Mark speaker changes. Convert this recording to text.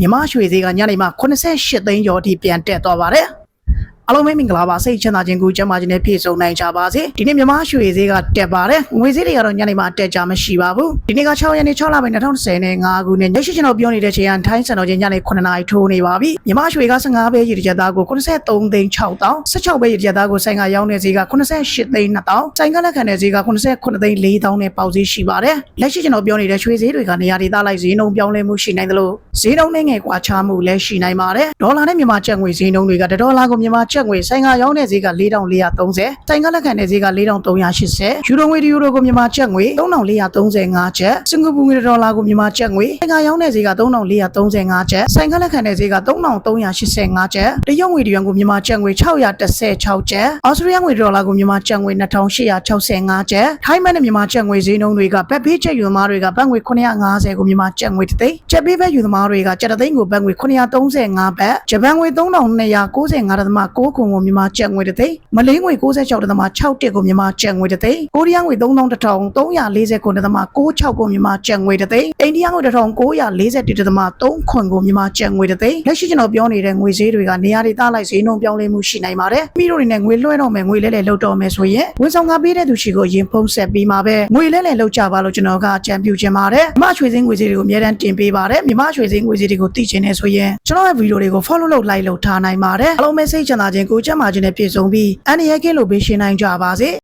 Speaker 1: မြန်မာရွှေဈေးကညနေမှာ88သိန်းကျော်အထိပြန်တက်သွားပါတယ် အားလုံးပဲမင်္ဂလာပါစိတ်ချမ်းသာခြင်းကိုကျမ်းမာခြင်းနဲ့ပြည့်စုံနိုင်ကြပါစေဒီနေ့မြန်မာရွှေဈေးကတက်ပါတယ်ငွေဈေးတွေကတော့ညနေမှာတက်ကြမရှိပါဘူးဒီနေ့က6ရက်နေ့6လပိုင်း2025ခုနှစ်ညရှိကျွန်တော်ပြောနေတဲ့ချိန်ကထိုင်းစံတော်ချိန်ညနေ9နာရီထိုးနေပါပြီမြန်မာရွှေက15ပဲရေတစ်ကြက်သားကို83သိန်း6တောင်း16ပဲရေတစ်ကြက်သားကိုဆိုင်ကရောင်းတဲ့ဈေးက88သိန်း2တောင်းဆိုင်ကလက်ခံတဲ့ဈေးက89သိန်း4တောင်းနဲ့ပေါက်ဈေးရှိပါတယ်လက်ရှိကျွန်တော်ပြောနေတဲ့ရွှေဈေးတွေကနေရာဒေသလိုက်ဈေးနှုန်းပြောင်းလဲမှုရှိနိုင်သလိုဈေးနှုန်းနဲ့ငယ်ကွာခြားမှုလည်းရှိနိုင်ပါတယ်ဒေါ်လာနဲ့မြန်မာကျပ်ငွေဈေးနှုန်းတွေကတစ်ဒေါ်လာကိုမြန်မာကျပ်ချက်ငွေဆိုင်ကရောင်းတဲ့ဈေးက4430ဆိုင်ကလက်ခံတဲ့ဈေးက4380ယူရိုငွေဒီယူရိုကိုမြန်မာချက်ငွေ3435ချက်စင်ကာပူငွေဒေါ်လာကိုမြန်မာချက်ငွေဆိုင်ကရောင်းတဲ့ဈေးက3435ချက်ဆိုင်ကလက်ခံတဲ့ဈေးက3385ချက်တရုတ်ငွေဒီယွမ်ကိုမြန်မာချက်ငွေ616ချက်အော်စတြေးလျငွေဒေါ်လာကိုမြန်မာချက်ငွေ2865ချက်ထိုင်းမတ်နဲ့မြန်မာချက်ငွေဈေးနှုန်းတွေကဘက်ဘေးချက်ယူသမားတွေကဘက်ငွေ950ကိုမြန်မာချက်ငွေတသိန်းချက်ဘေးဘက်ယူသမားတွေကချက်တသိန်းကိုဘက်ငွေ935ဘက်ဂျပန်ငွ e3,295.9 6ကွန်ကိုမြန်မာကျပ်ငွေတစ်သိန်းမလေးငွေ66.6တက်ကိုမြန်မာကျပ်ငွေတစ်သိန်းကိုရီးယားငွွေ3340ကို1.96ကိုမြန်မာကျပ်ငွေတစ်သိန်းအိန္ဒိယငွေ1941.3ခွန်ကိုမြန်မာကျပ်ငွေတစ်သိန်းလက်ရှိကျွန်တော်ပြောနေတဲ့ငွေဈေးတွေကနေရာဒေသလိုက်ဈေးနှုန်းပြောင်းလဲမှုရှိနိုင်ပါတယ်မိတို့တွေနဲ့ငွေလွှဲတော့မယ်ငွေလဲလဲလှုပ်တော့မယ်ဆိုရင်ဝန်ဆောင်ကပေးတဲ့သူရှိကိုရင်ဖုံးဆက်ပြီးမှာပဲငွေလဲလဲလှုပ်ကြပါလို့ကျွန်တော်ကအကြံပြုချင်ပါတယ်မြမချွေစင်းငွေဈေးတွေကိုအများတန်းတင်ပေးပါတယ်မြမချွေစင်းငွေဈေးတွေကိုသိချင်နေဆိုရင်ကျွန်တော်ရဲ့ဗီဒီယိုတွေကို follow လုပ် like လုပ်ထားနိုင်ပါတယ်အားလုံးပဲစိတ်ချမ်းသာကြခြင်းကိုယ်ကျန်းမာခြင်းနဲ့ပြည့်စုံပြီးအန္တရာယ်ကင်းလို့ပေးရှင်းနိုင်ကြပါစေ